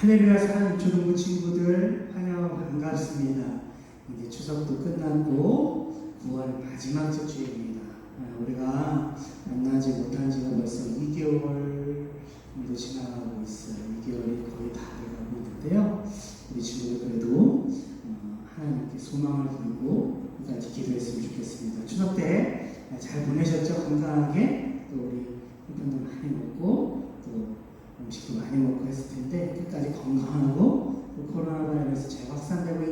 할렐루야 사랑하는 초등부 친구들 환영 반갑습니다. 이제 추석도 끝났고 9월 마지막 주 주일입니다. 아, 우리가 만나지 못한 지가 벌써 2개월 정도 지나가고 있어요. 2개월이 거의 다 돼가고 있는데요. 우리 친구들 그래도 어, 하나님께 소망을 두고 끝까지 기도했으면 좋겠습니다. 추석 때 잘 보내셨죠? 건강하게 또 우리 한편도 많이 먹고 또 음식도 많이 먹고 했을 텐데 끝까지 건강하고 또 코로나 바이러스 재확산되고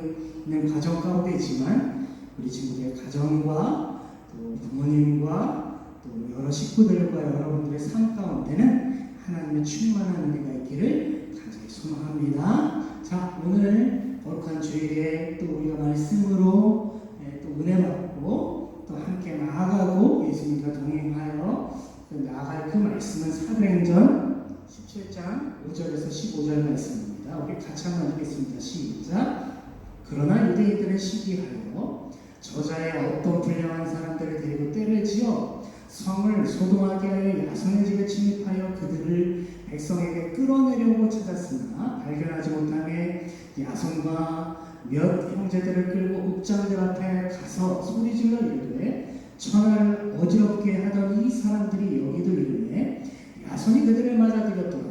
있는 과정 가운데지만 우리 친구들의 가정과 또 부모님과 또 여러 식구들과 여러분들의 삶 가운데는 하나님의 충만한 은혜가 있기를 간절히 소망합니다. 자 오늘 거룩한 주일에 또 우리가 말씀으로 예, 또 은혜 받고 또 함께 나아가고 예수님과 동행하여 그 나아갈 그 말씀은 사도행전 17장 5절에서 15절 말씀입니다. 우리 같이 한번 읽겠습니다. 시작. 그러나 유대인들은 시기하여 저자의 어떤 불량한 사람들을 데리고 때를 지어 성을 소동하게 하여 야손의 집에 침입하여 그들을 백성에게 끌어내려고 찾았으나 발견하지 못함에 야손과 몇 형제들을 끌고 읍장들 앞에 가서 소리질러 이르되 천하를 어지럽게 하던 이 사람들이 여기도 이르네 야손이 그들을 맞아들였더라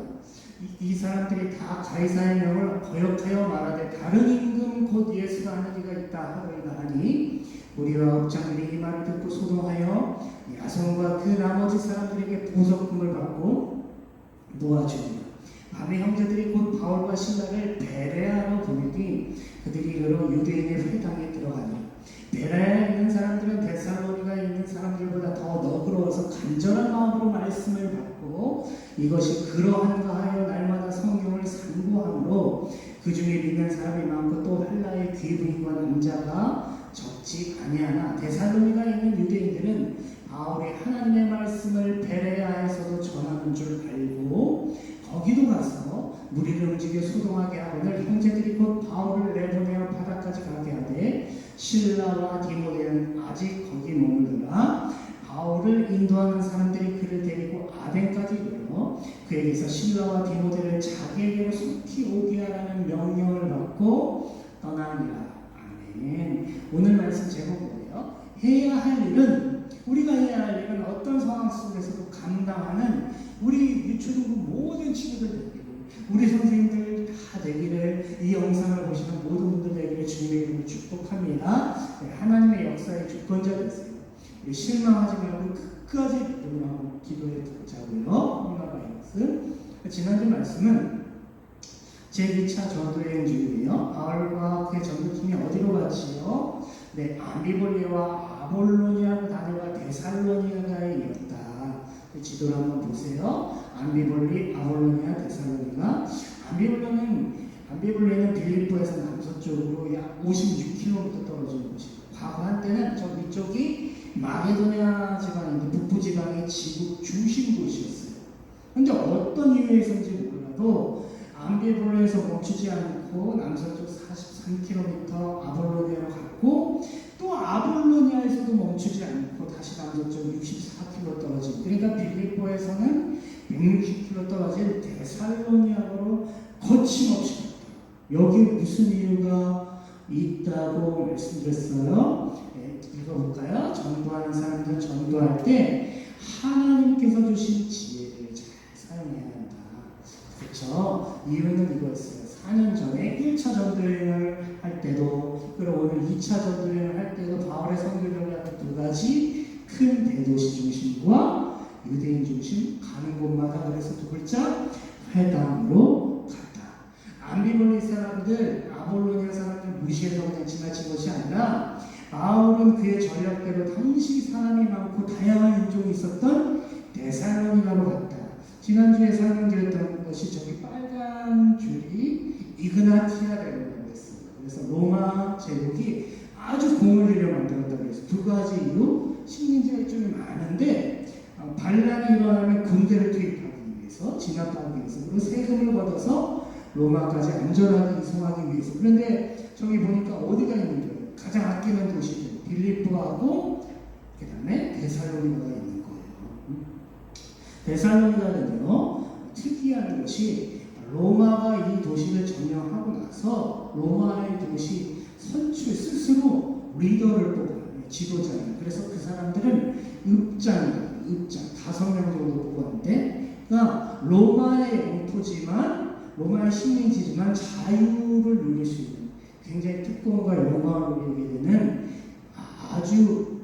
이, 이 사람들이 다 가이사의 명을 거역하여 말하되 다른 임금 곧 예수가 하는 이가 있다 하더이다 하니 우리와 읍장들이 이 말을 듣고 소동하여 야손과 그 나머지 사람들에게 보석금을 받고 놓아주니라. 밤에 형제들이 곧 바울과 신라를 베레아로 보내니 그들이 이르러 유대인의 회당에 들어가니 베레아에 있는 사람들은 데살로니가 있는 사람들보다 더 너그러워서 간절한 마음으로 말씀을 받고 이것이 그러한가 하여 날마다 성경을 상고하므로 그 중에 믿는 사람이 많고 또 한라의 귀부인과 남자가 적지 아니하나 데살로니가 있는 유대인들은 바울이 하나님의 말씀을 베레아에서도 전하는 줄 알고 거기도 가서 무리를 움직여 소동하게 하거늘 형제들이 곧 바울을 내보내어 바다까지 가게 하되 신라와 디모데는 아직 거기 머물더라. 바울을 인도하는 사람들이 그를 데리고 아덴까지 이르러 그에게서 신라와 디모데를 자기에게로 속히 오게 하라는 명령을 받고 떠나니라. 아멘. 오늘 말씀 제목 뭐예요? 해야 할 일은 우리가 해야 할 일은 어떤 상황 속에서도 감당하는 우리 유초등부 모든 친구들 우리 선생님들 다 되기를 이 영상을 보시는 모든 분들 되기를 주님의 이름으로 축복합니다. 네, 하나님의 역사의 주권자 되세요. 실망하지 말고 끝까지 한번 기도해 보자고요. 코로나 바이러스. 지난주 말씀은 제2차 전도여행 중이에요. 바울과 그의 전도팀이 어디로 갔지요? 네, 아미볼리와 아볼로니아로 다녀가 데살로니아가에 이었다. 그 지도를 한번 보세요. 암비볼리, 아볼로니아, 데살로니가. 암비볼리는 암비볼리는 빌립보에서 남서쪽으로 약 56km 떨어진 곳이에요. 과거 한때는 저 위쪽이 마게도니아 지방인데 북부 지방의 지국 중심 도시였어요. 근데 어떤 이유에서인지 몰라도 암비볼리에서 멈추지 않고 남서쪽 43km 아볼로니아로 갔고 또 아볼로니아에서도 멈추지 않고 다시 남서쪽 64km 떨어진 그러니까 빌립보에서는 160km 떨어진 데살로니아로 거침없이 갔다. 여기 무슨 이유가 있다고 말씀드렸어요. 네, 읽어볼까요? 전도하는 사람들 전도할 때 하나님께서 주신 지혜를 잘 사용해야 한다. 그렇죠? 이유는 이거였어요. 4년 전에 1차 전도여행을 할 때도 그리고 오늘 2차 전도여행을 할 때도 바울의 하는 두 가지 큰 대도시 중심과 유대인 중심 가는 곳마다 그래서 두 글자 회당으로 갔다. 암비볼리 사람들, 아볼로니아 사람들 무시해서 그냥 지나친 것이 아니라 바울은 그의 전략대로 당시 사람이 많고 다양한 인종이 있었던 데살로니가로 갔다. 지난주에 설명드렸던 것이 저기 빨간 줄이 이그나티아라고 했습니다. 그래서 로마 제국이 아주 공을 들여 만들었다고 해서 두 가지 이유 식민지가 좀 많은데 어, 반란이 일어나면 군대를 투입하기 위해서 진압하기 위해서 그리고 세금을 걷어서 로마까지 안전하게 이송하기 위해서 그런데 저기 보니까 어디가 있는 거예요? 가장 아끼는 도시들 빌립보하고 그 다음에 데살로니가가 있는 거예요. 음? 데살로니가는요 특이한 것이 로마가 이 도시를 가서 로마의 도시 선출 스스로 리더를 뽑아요. 지도자를. 그래서 그 사람들은 읍장, 읍장 다섯 명 정도 뽑았는데, 그러니까 로마의 영토지만 로마의 식민지지만 자유를 누릴 수 있는 굉장히 특권과 영광을 누리게 되는 아주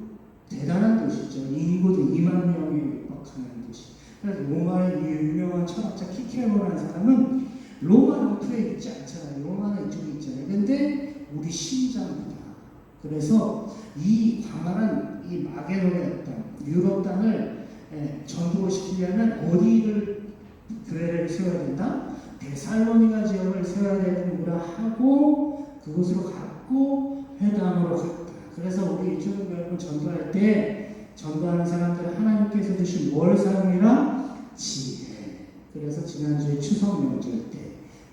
대단한 도시죠. 인구도 2만 명에 육박하는 도시. 그래서 로마의 이 유명한 철학자 키케로라는 사람은 로마 영토에 있지 않잖아요. 로마는 이쪽에 있잖아요. 근데 우리 심장이다. 그래서 이 광활한 이 마게도의 땅, 유럽 땅을 예, 전도를 시키려면 어디를 교회를 세워야 된다? 데살로니가 지역을 세워야 되는구나 하고 그곳으로 갔고 회당으로 갔다. 그래서 우리 이쪽을 여러분 전도할 때 전도하는 사람들은 하나님께서 주신 뭘 사용해라? 지혜. 그래서 지난주에 추석 명절 때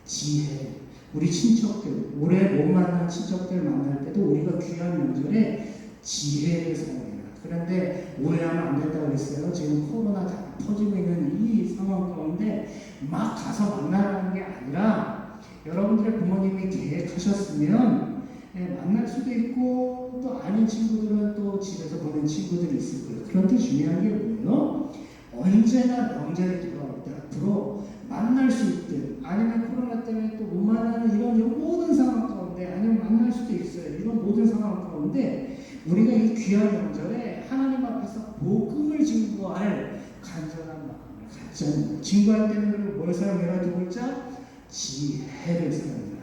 지혜. 우리 친척들, 올해 못 만난 친척들 만날 때도 우리가 귀한 명절에 지혜를 사용해라. 그런데 오해하면 안 된다고 그랬어요. 지금 코로나 다 터지고 있는 이 상황 가운데 막 가서 만나라는 게 아니라 여러분들의 부모님이 계획하셨으면 예, 만날 수도 있고 또 아닌 친구들은 또 집에서 보낸 친구들이 있을 거예요. 그런데 중요한 게 뭐예요? 언제나 명절이 돌아올 때 앞으로 만날 수 있든 아니면 코로나 때문에 또 못 만나는 이런 모든 상황 가운데 아니면 만날 수도 있어요. 이런 모든 상황 가운데 우리가 이 귀한 명절에 하나님 앞에서 복음을 증거할 간절한 마음을 갖자. 증거할 때는 뭘 사용해라 두 글자? 지혜를 사용해라.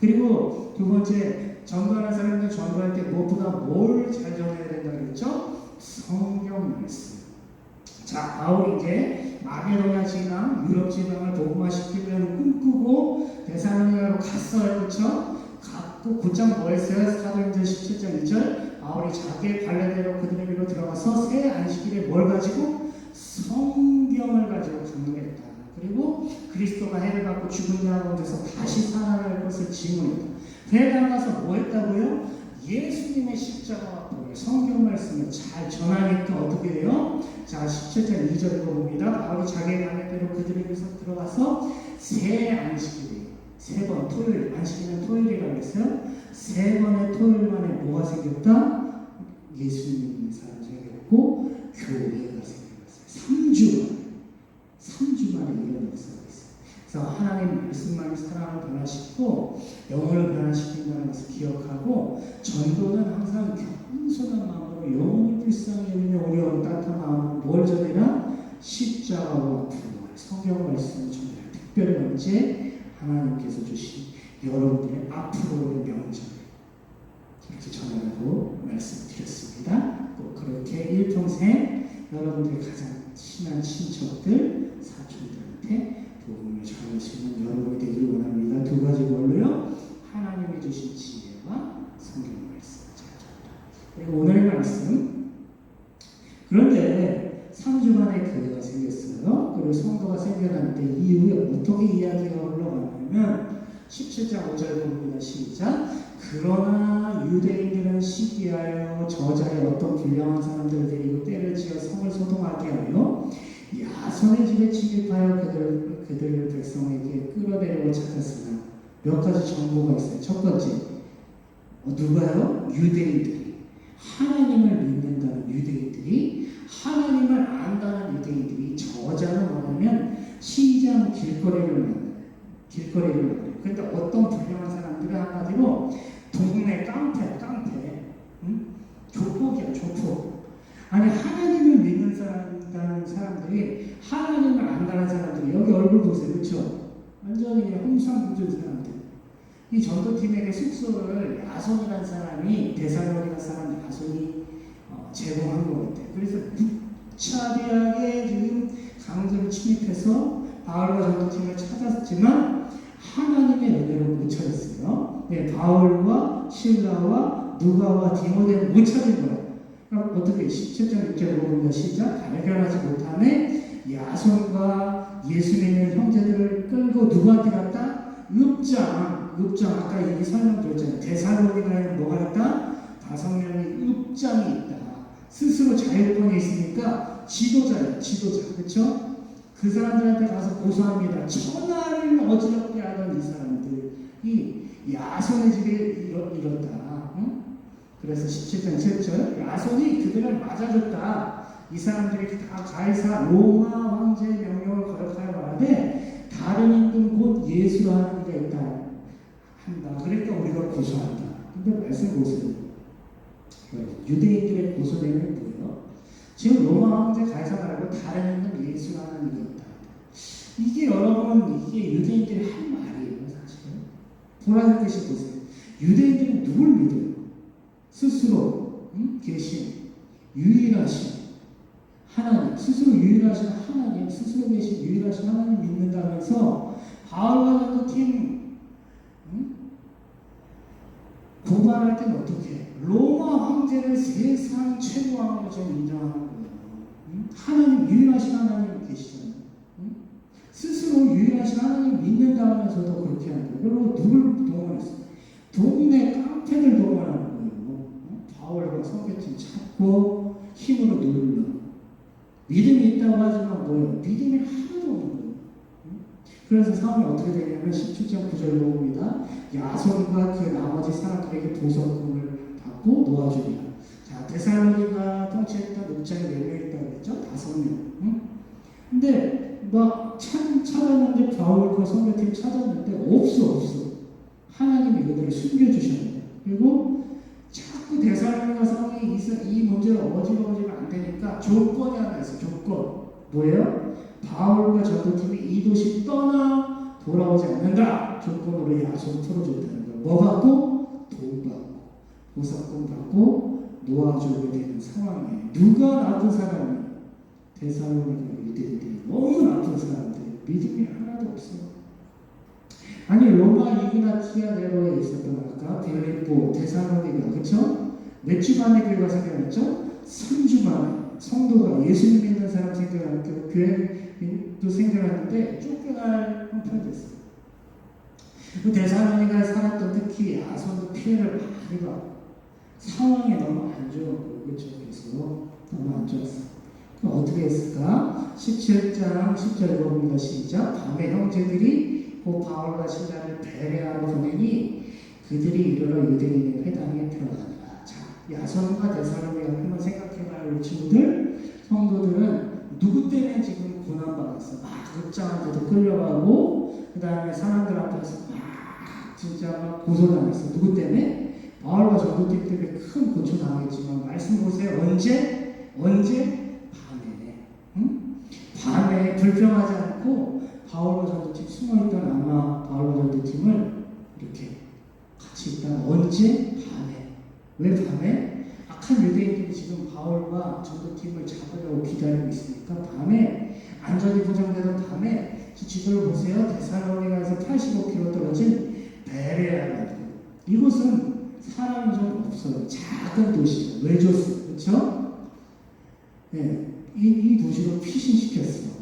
그리고 두 번째 전도하는 사람들 전도할 때 무엇보다 뭘잘 정해야 된다 그랬죠? 성경 말씀. 자, 바울이 이제 마게도냐 지방, 유럽 지방을 복음화시키려는 꿈꾸고 대사로니아로 갔어요, 그렇죠? 곧장 뭐 했어요? 사도행전 17장 2절 바울이 자기의 관례대로 그들에게로 들어가서 새 안식일에 뭘 가지고 성경을 가지고 강론했다. 그리고 그리스도가 해를 받고 죽은 자 가운데서 다시 살아날 것을 증언했다. 회당 가서 뭐 했다고요? 예수님의 십자가와 성경 말씀을 잘 전하니까 어떻게 해요? 자 17장 2절 봅니다. 바울이 자기의 관례대로 그들에게서 들어가서 새 안식일에 세 번 토요일 안식일은 토요일이라고 했어요. 세 번의 토요일 만에 뭐가 생겼다? 예수님이 사람 생겼고 교회가 생겼어요. 3주 만에 3주 만에 이런 역사가 있어요. 그래서 하나님 말씀만이 사람을 변화시키고 영혼을 변화시킨다는 것을 기억하고 전도는 항상 겸손한 마음으로 영혼이 불쌍히 우리 온 따뜻한 마음으로 뭘 전해라? 십자가와 부활 성경 말씀을 전해라. 특별히 언제 하나님께서 주신 여러분들의 앞으로의 명절 이렇게 전하라고 말씀드렸습니다. 꼭 그렇게 일평생 여러분들의 가장 친한 친척들, 사촌들한테 복음을 전할 수 있는 여러분이 되기를 원합니다. 두 가지 걸로요. 하나님이 주신 지혜와 성경 말씀 잘 전다. 그리고 오늘의 말씀. 그런데 3주 만에 교회가 생겼어요. 그리고 성도가 때 이후에 어떻게 이야기가 흘러가 냐면 17장 5절 봅니다. 시작. 그러나 유대인들은 시기하여 저자의 어떤 불량한 사람들을 데리고 때를 지어 성을 소동하게 하여 야손의 집에 침입하여 그들, 그들 백성에게 끌어내려고 찾았으나 몇 가지 정보가 있어요. 첫 번째, 어, 누가요? 유대인들이 하나님을 믿는다는 유대인들이 하나님을 안다는 유대인들이 저자는 뭐냐면 시장 길거리를. 길거리를 만나요. 그런데 어떤 불량한 사람들은 한마디로 동네 깡패, 깡패, 응? 조폭이야, 조폭. 아니 하나님을 믿는 사람, 사람들이 하나님을 안다는 사람들이 여기 얼굴 보세요, 그렇죠? 완전히 그냥 홍상부준 사람들. 이 전도팀에게 숙소를 야손이라는 사람이 대사로니가 사람 야손이 어, 제공한 것 같아요. 그래서 무차비하게 지금 강제로 침입해서 바울과 전도팀을 찾았지만 하나님의 은혜로 못 찾았어요. 네, 바울과 신라와 누가와 디모데는 못 찾은 거예요. 그럼 어떻게 17장 6절에 보면 시작 발견하지 못하네 야손과 예수 믿는 형제들을 끌고 누구한테 갔다? 읍장, 읍장 아까 얘기 설명드렸잖아요. 대사로니가에 뭐가 있다? 다섯 명의 읍장이 있다. 스스로 자유권이 있으니까 지도자예요. 지도자, 그렇죠? 그 사람들한테 가서 고소합니다. 천하를 어지럽게 하던 이 사람들이 야손의 집에 이뤘, 이뤘다. 응? 그래서 17장 7절 야손이 그들을 맞아줬다. 이 사람들이 다 가이사 로마 황제의 명령을 거역하여 말하되 다른 임금 곧 예수라는 이가 있다 한다. 그러니까 우리가 고소한다. 근데 말씀 보세요. 유대인들의 고소대는 뭐예요? 지금 로마 황제 가이사 말고 다른 임금 예수라는 이가. 이게 여러분 이게 유대인들이 한 말이에요 사실은. 뜻이 보세요. 유대인들은 누굴 믿어요? 스스로 응? 계신 유일하신 하나님, 스스로 유일하신 하나님, 스스로 계신 유일하신 하나님 믿는다면서 바울과 전도팀 응? 고발할 때는 어떻게? 로마 황제를 세상 최고 왕으로 지금 인정하는 거예요. 응? 하나님 유일하신 하나님? 스스로 유일하신 하나님 믿는다면서도 그렇게 하는 거예요. 그리고 누굴 동원했어요? 동네 깡패들 동원하는 거예요. 응? 바울과 성계팀 찾고 힘으로 누르려. 믿음이 있다고 하지만 뭐예요? 믿음이 하나도 없는 거예요. 그래서 상황이 어떻게 되냐면 17장 9절에 봅니다. 야손과 그 나머지 사람들에게 보석금을 받고 놓아주리라. 자, 데살로니가 통치했던 옥장에 4명 있다고 했죠? 5명. 응? 근데 막 찾, 찾았는데 바울과 선교팀 찾았는데 없어 없어. 하나님이 그들을 숨겨주셨는데 그리고 자꾸 대사님과 성이 이, 이 문제를 어지러워지면 안 되니까 조건이 하나 있어 조건 뭐예요? 바울과 전도팀이 이 도시 떠나 돌아오지 않는다 조건으로 야손 풀어줬다는 거예요 뭐 받고? 돈 받고 보석금 받고 놓아주게 되는 상황이에요 누가 나쁜 사람이에요? 대사로니가 유대인들이 너무 나쁜 사람들 믿음이 하나도 없어요 아니 로마 이그나티아 네로에 있었던 아까 그렇죠? 몇주 만에 교회가 생겨났죠? 3주 만에 성도가 예수님 믿는 사람 생겨났고 교회도 생겨났는데 쫓겨날 형편 됐어요. 그 데살로니가 살았던 특히 야손도 피해를 많이 받고 상황이 너무 안 좋았고 그렇죠? 그래서 너무 안 좋았어요. 어떻게 했을까? 17장 10절 읽어봅니다. 시작. 밤에 형제들이 그 바울과 신자를 배례하러 보내니 그들이 이르러 유대인의 회당에 들어가니라. 자, 야선과 대사로에 한번 생각해봐요, 우리 친구들. 성도들은 누구 때문에 지금 고난받았어? 막 극장한테도 끌려가고, 그 다음에 사람들 앞에서 막 진짜 막 고소당했어. 누구 때문에? 바울과 전도팀 때문에 큰 고초당했지만, 말씀 보세요. 언제? 언제? 밤에. 불평하지 않고, 바울과 전도팀 숨어있던 아마 바울과 전도팀을 이렇게 같이 있다가 언제? 밤에. 왜 밤에? 악한 유대인들이 지금 바울과 전도팀을 잡으려고 기다리고 있으니까 밤에 안전이 보장되던 밤에 지도를 보세요. 데살로니가에서 85km 떨어진 베레아라고 이곳은 사람이 좀 없어요. 작은. 왜 줬어요? 그렇죠? 네, 이, 이 도시로 피신시켰어.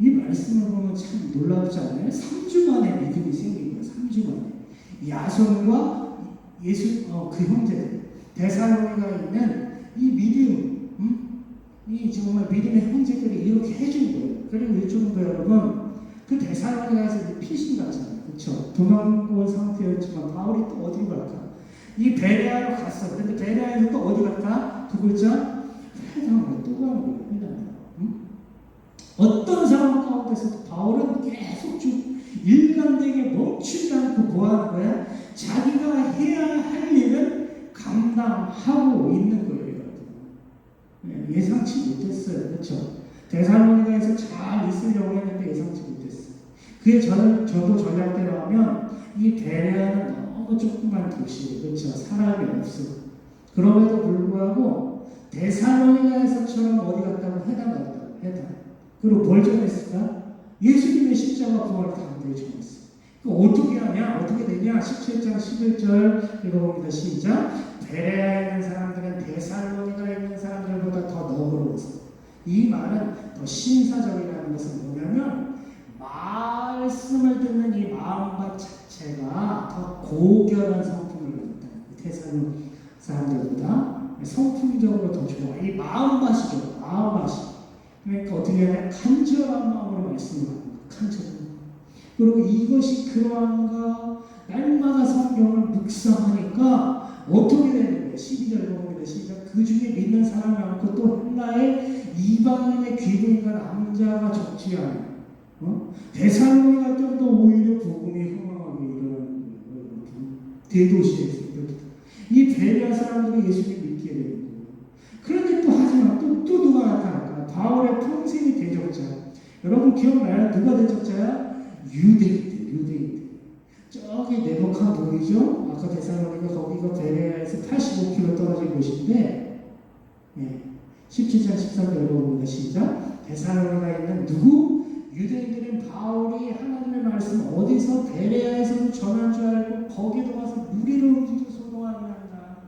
이 말씀을 보면 참 놀랍지 않아요? 3주 만에 믿음이 생긴 거예요. 3주 만에. 야손과 예수, 어, 그 형제들, 대사로니가 있는 이 믿음, 음? 이 정말 믿음의 형제들이 이렇게 해준 거예요. 그리고 이쪽도 여러분, 그 대사로니가에서 피신 갔잖아요. 그쵸? 도망온 상태였지만 바울이 또 어디 갈까? 이 베레아로 갔어. 근데 베레아에서 또 어디 갈까? 두 글자? 회당으로 또 가는 거예요. 회당으로. 음? 어떤 상황 가운데서도 바울은 계속 쭉 일관되게 멈추지 않고 뭐 하는 거야? 자기가 해야 할 일을 감당하고 있는 거예요. 여러분. 예상치 못했어요. 그렇죠? 대살로니가에서 잘 있으려고 했는데 예상치 못했어요. 그의 저, 저도 전략대로 하면 이 베레아는 너무 조그만 도시예요. 그렇죠? 사람이 없어. 그럼에도 불구하고 대살로니가에서처럼 어디 갔다고 해당 갔다고 해당. 그리고 뭘 전했을까? 예수님의 십자가 부활을 당대에 전했어. 그 어떻게 하냐? 어떻게 되냐? 17장 11절 읽어봅니다. 시작. 베레아에 있는 사람들은 데살로니가에 있는 사람들보다 더 너그러웠어. 이 말은 더 신사적이라는 것은 뭐냐면 말씀을 듣는 이 마음밭 자체가 더 고결한 성품을 갖다. 데살로 사람들보다 성품적으로 더 좋아. 이 마음밭이죠. 마음밭이. 그러니까 어떻게 돼? 간절한 마음으로 말씀을 거예요. 간절한 그리고 이것이 그러한가 날마다 성경을 묵상하니까 어떻게 되는 거예요? 12절 보면 시작 그 중에 믿는 사람이 많고 또 헬라의 이방인의 귀부인과 남자가 적지 않아 어? 대살로니가 때도 오히려 복음이 흥황하게 일어나는 거예요. 대도시에서 이 베레아 사람들이 예수님 믿게 되는 거예요. 그런데 또 하지만 또, 또 누가 나타날까? 바울의 평생의 대적자. 여러분 기억나요? 누가 대적자야? 유대인들, 유대인들. 저기 네모칸 보이죠? 아까 대살로니가 거기가 베레아에서 85km 떨어진 곳인데, 예. 17장 13절 보면 시작. 대살로니가 있는 누구? 유대인들은 바울이 하나님의 말씀 어디서 베레아에서 전한 줄 알고 거기도 가서 무리를 움직여 소동하게 한다.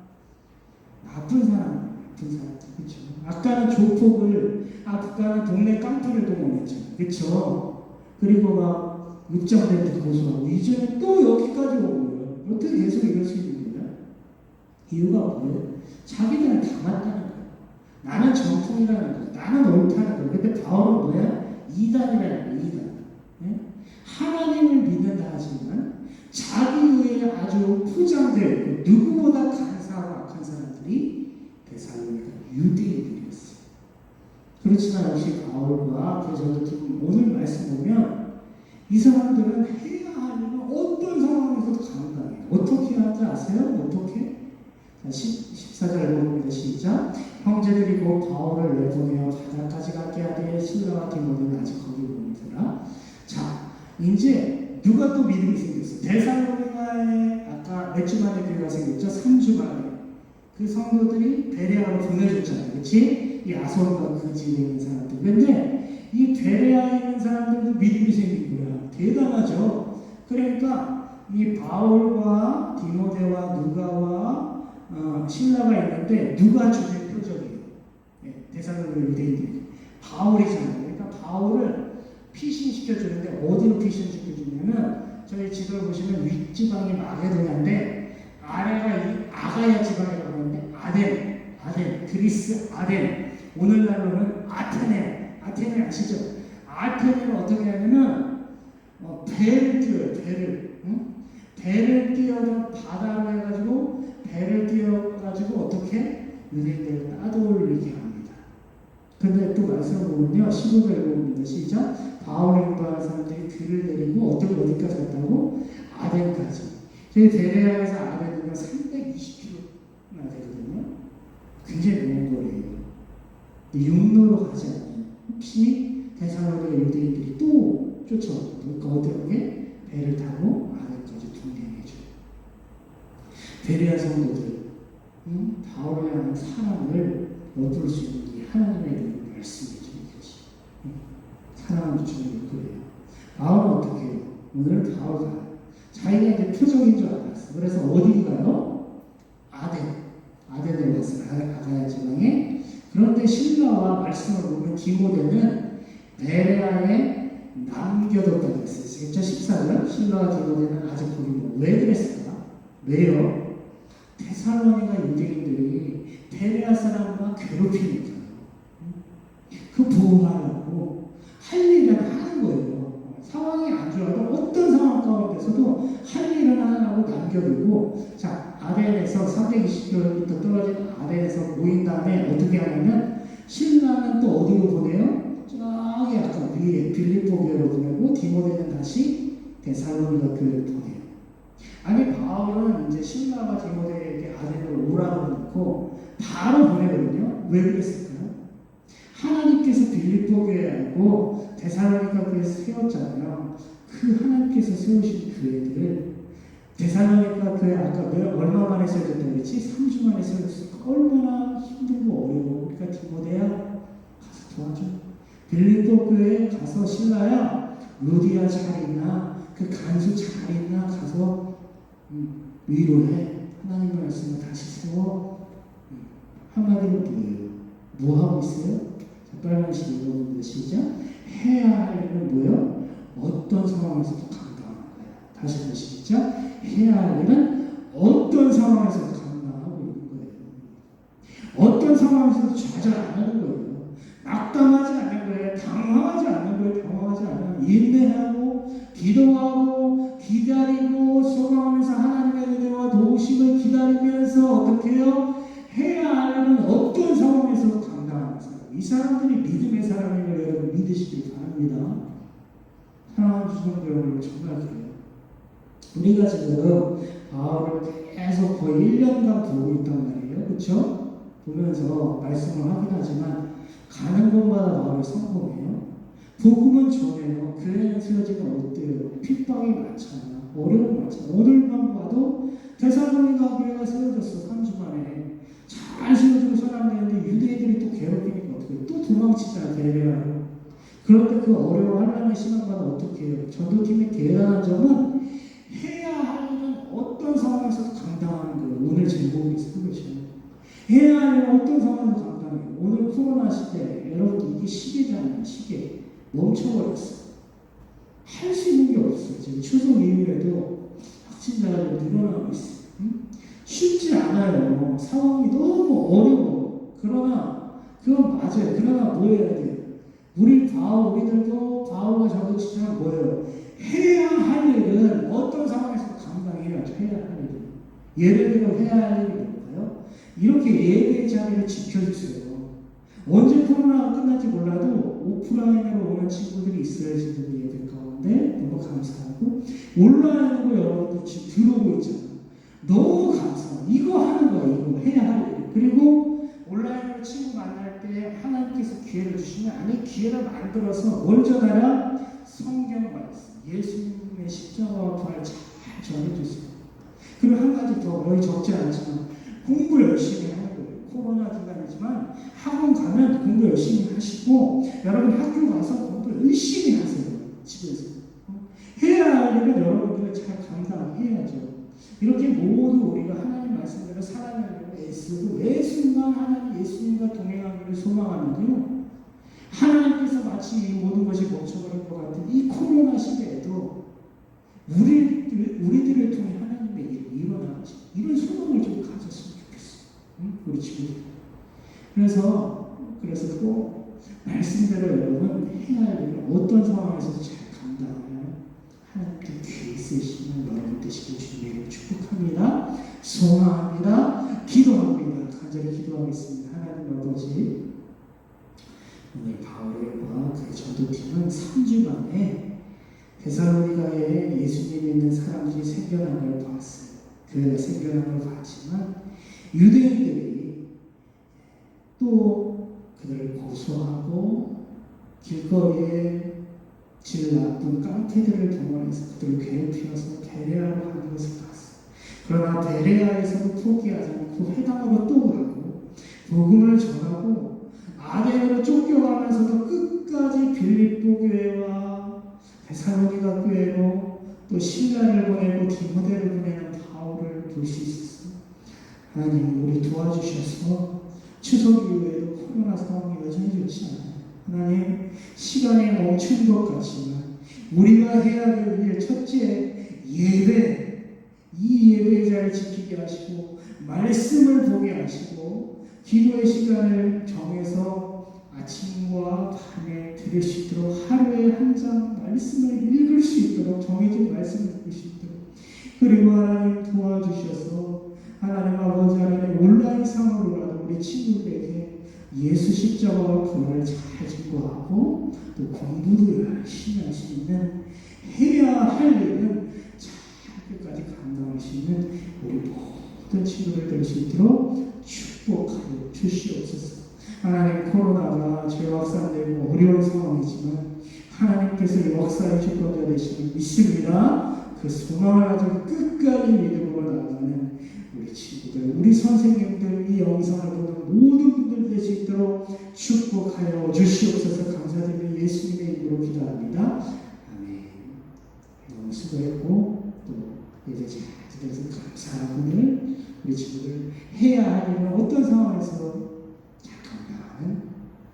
나쁜 사람, 나쁜 사람, 그렇죠. 아까는 조폭을, 아까는 동네 깡패를 동원했잖아요, 그렇죠. 그리고 막 입장된 고소하고 이제는 또 여기까지 온 거예요. 어떻게 계속 이럴 수 있는 거야? 이유가 뭐예요? 자기들은 다 맞다는 거예요. 나는 정통이라는 거예요. 나는 옳다는 거예요. 근데 바울은 뭐야? 이단이라는 거예요. 이단. 예? 하나님을 믿는다 하지만 자기 의에 아주 있고 누구보다 간사하고 악한 사람들이 대사로니까 유대인들이었어요. 그렇지만 역시 바울과 지금 오늘 말씀 보면 이 사람들은 해야 할 일은 어떤 상황에서도 감당해요. 어떻게 하지 아세요? 어떻게? 자, 10, 14절 보면 시작. 형제들이고 바울을 내보내어 바다까지 가게 하되 신라와 디모데는 아직 거기 머무더라. 자, 이제 누가 또 믿음이 생겼어? 대살로니가에 아까 몇주 만에 교회가 생겼죠? 3주 만에. 그 성도들이 베레아로 보내줬잖아요. 그치? 이 아손과 그 지에 있는 사람들. 근데 이 베레아에 있는 사람들도 믿음이 생긴 거야. 대단하죠? 그러니까 이 바울과 디모데와 누가와 어, 신라가 있는데 누가 주된 표적이에요? 네, 대사로니 유대인들이. 바울이잖아요. 그러니까 바울을 피신시켜주는데 어디로 피신시켜주냐면 저희 지도를 보시면 윗지방이 마게도냐인데 아래가 이 아가야 하는데 아덴, 아덴, 그리스 아덴 오늘날로는 아테네, 아테네 아시죠? 아테네를 어떻게 하냐면 어, 배를 띄워요, 배를. 응? 배를 띄워서 바다로 해가지고 배를 띄워가지고 어떻게 유대인들을 따돌리게 합니다. 근데 또 말씀 보면요, 15절 보면 시작. 인도하는 사람들이 그를 내리고 어떻게 어디까지 갔다고? 아덴까지. 저희 데레아에서 아덴은 320km나 되거든요. 굉장히 먼 거리예요. 육로로 가지 않아요. 혹시 대사로의 유대인들이 또 그러니까 어떻게 배를 타고 아덴까지 동행해줘요. 데레아 성도들, 음, 바울을 하는 사랑을 얻을 수 있는 이 하나님의 이름을 말씀해 주는 것이 음, 사랑하는 주님의 거예요. 바울은 어떻게 해요? 오늘 바울 가 자기가 이제 표적인 줄 알았어. 그래서 어디 가요? 아덴. 아덴에 왔어요. 아- 아가야 지방에. 그런데 신라와 말씀을 보면 디모데는 베레아에 남겨뒀다고. 진짜 14절 신라와 디모데는 아직 거기 뭐, 왜 그랬을까? 왜요? 테살로니가 유대인들이 베레아 사람과 괴롭히니까 그 보호하려고 할 일은 하는 거예요. 상황이 안 좋아도 어떤 상황 가운데서도 할 일은 하나하고 남겨두고 자 아덴에서 320km 떨어진 아덴에서 모인 다음에 어떻게 하냐면 신라는 또 어디로 보내요? 저기 약간 위에 빌립보 교회로 보내고 디모데는 다시 데살로니가 교회로 보내요. 아니 바울은 이제 신라와 디모데에게 아덴으로 오라고 놓고 바로 보내거든요. 왜 그랬을까요? 하나님께서 빌립보 교회 알고 데살로니가 교회 세웠잖아요. 그 하나님께서 세우신 교회들을 데살로니가 교회 아까 몇, 얼마 만에 세워졌다고 그랬지? 3주 만에 세워졌으니까 얼마나 힘들고 어려워. 그러니까 디모데야 가서 도와줘. 빌립보 교회에 가서 신라야 루디아 잘 있나? 그 간수 잘 있나? 가서 음, 위로해. 하나님 말씀을 다시 세워. 음, 한마디로 뭐예요? 뭐 하고 있어요? 자, 빨간색 읽어보는 시작. 해야 할 일은 뭐예요? 어떤 상황에서도 감당하는 거야. 다시 한번 시작. 해야 할 일은 어떤 상황에서도 감당하고 있는 거예요. 어떤 상황에서도 좌절 안 하는 거예요. 낙담하지 않는 거예요. 당황하지 않는 거예요. 당황하지 않는 인내하고 기도하고 기다리고 소망하면서 하나님의 은혜와 도우심을 기다리면서 어떻게 해요? 해야 하는 어떤 상황에서 감당하는 사람. 이 사람들이 믿음의 사람임을 여러분 믿으시기 바랍니다. 사랑하는 주성도 여러분 정말 그래요. 우리가 지금 바울을 계속 거의 1년간 보고 있단 말이에요. 그렇죠? 보면서 말씀을 확인하지만 가는 곳마다 바울을 성공해요. 복음은 전해요. 교회는 세워지면 어때요? 핍박이 많잖아. 어려움 많잖아. 오늘만 봐도 대사로니가 교회가 세워졌어. 3주 만에. 잘 세워지고 사람되는데 유대인들이 또 괴롭히니까 어떻게? 또 도망치잖아. 대례하고. 그런데 그 환란의 시간마다 어떻게 해요? 전도팀의 대단한 점은 해야 하는 어떤 상황에서도 감당하는 거예요. 오늘 제목이 그것이에요. 해야 하는 어떤 상황에서 감당해요. 오늘 코로나 시대, 여러분 이게 시계잖아요. 시계. 멈춰버렸어. 할수 있는 게 없어요. 지금 추석 이후에도 확진자가 좀 늘어나고 있어요. 응? 쉽지 않아요. 상황이 너무 어려워. 그러나 그건 맞아요. 그러나 뭐 해야 돼요? 우리 바울 우리들도 바울과 저도처럼 뭐예요? 해야 할 일은 어떤 상황에서 감당해야죠. 해야 할 일은. 예를 들어 해야 할 일이 뭘까요? 이렇게 예배 자리를 지켜주세요. 언제 코로나가 끝날지 몰라도 오프라인으로 오는 친구들이 있어요. 지금 예배 가운데 너무 감사하고 온라인으로 여러분들 지금 들어오고 있잖아요. 너무 감사해요. 이거 하는 거예요. 이거 해야 할 일. 그리고 온라인으로 친구 만날 때 하나님께서 기회를 주시면 아니 기회를 만들어서 뭘 전하라? 성경 말씀, 예수님의 십자가와 부활 잘 전해주세요. 그리고 한 가지 더 거의 적지 않지만 공부 열심히 거예요. 코로나 기간이지만 학원 가면 공부 열심히 하시고 여러분 학교 가서 공부 열심히 하세요. 집에서. 어? 해야 할 일은 여러분들이 잘 감당해야죠. 이렇게 모두 우리가 하나님 말씀대로 살아가려고 애쓰고 예수님만 하나님 예수님과 동행하기를 소망하는데요. 하나님께서 마치 이 모든 것이 멈춰버릴 것 같은 이 코로나 시대에도 우리, 우리들을 통해 하나님의 일이 일어나지 이런 소망을 좀 가졌으면 좋겠어. 응? 우리 친구들. 그래서 그래서 꼭 말씀대로 여러분 해야 할 일을 어떤 상황에서도 잘 감당하면 하나님께 귀 쓰시는 여러분 되시길 주님으로 축복합니다. 소망합니다. 기도합니다. 간절히 기도하겠습니다. 하나님 아버지 오늘 바울과 그 전도팀은 3주 만에 데살로니가에 예수님 믿는 사람들이 생겨난 걸 봤어요. 교회가 생겨난 걸 봤지만 유대인들이 또 그들을 고소하고 길거리에 질 나쁜 깡패들을 동원해서 그들을 괴롭히어서 대례하고 하는 것을 봤어요. 그러나 대례하에서도 포기하지 않고 회당으로 또 가고 복음을 전하고 아덴으로 쫓겨가면서도 끝까지 빌립보 교회와 데살로니가 교회로 또 신라를 보내고 디모데를 보내는 바울을 볼수 있었어요. 하나님 우리 도와주셔서 추석 이후에도 코로나 상황이 여전히 좋지 않아요. 하나님 시간이 멈춘 것 같지만 우리가 해야 될 일 첫째 예배 이 예배 자를 지키게 하시고 말씀을 보게 하시고 기도의 시간을 정해서 아침과 밤에 들을 수 있도록 하루에 한 장 말씀을 읽을 수 있도록 정해진 말씀을 읽을 수 있도록 그리고 하나님 도와주셔서 하나님 아버지 하나님 온라인 상으로라도 우리 친구들에게 예수 십자가와 부활을 잘 증거하고 또 공부도 열심히 할 수 있는 해야 할 일은 잘 끝까지 감당할 수 있는 우리 모든 친구들 될 수 있도록 축복하여 주시옵소서. 하나님 코로나가 재확산되고 어려운 상황이지만 하나님께서 이 역사의 주권자 되심을 믿습니다. 그 소망을 가지고 끝까지 믿음으로 나가는 우리 친구들, 우리 선생님들, 이 영상을 보는 모든 분들 될 수 있도록 축복하여 주시옵소서 감사드리며 예수님의 이름으로 기도합니다. 아멘. 너무 수고했고 또 이제 잘 들어서 감사하고 우리 친구들 해야 할 일은 어떤 상황에서 잘 감당하는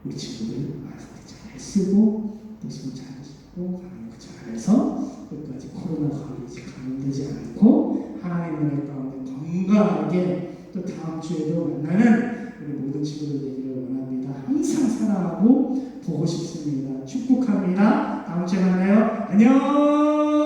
우리 친구들 잘 쓰고 또 손 잘 쓰고 방역 잘해서 끝까지 코로나 걸리지 감염되지 않고 하나님의 은혜 가운데 건강하게 또 다음 주에도 만나는 우리 모든 친구들 되기를 원합니다. 항상 사랑하고 보고 싶습니다. 축복합니다. 다음 주에 만나요. 안녕.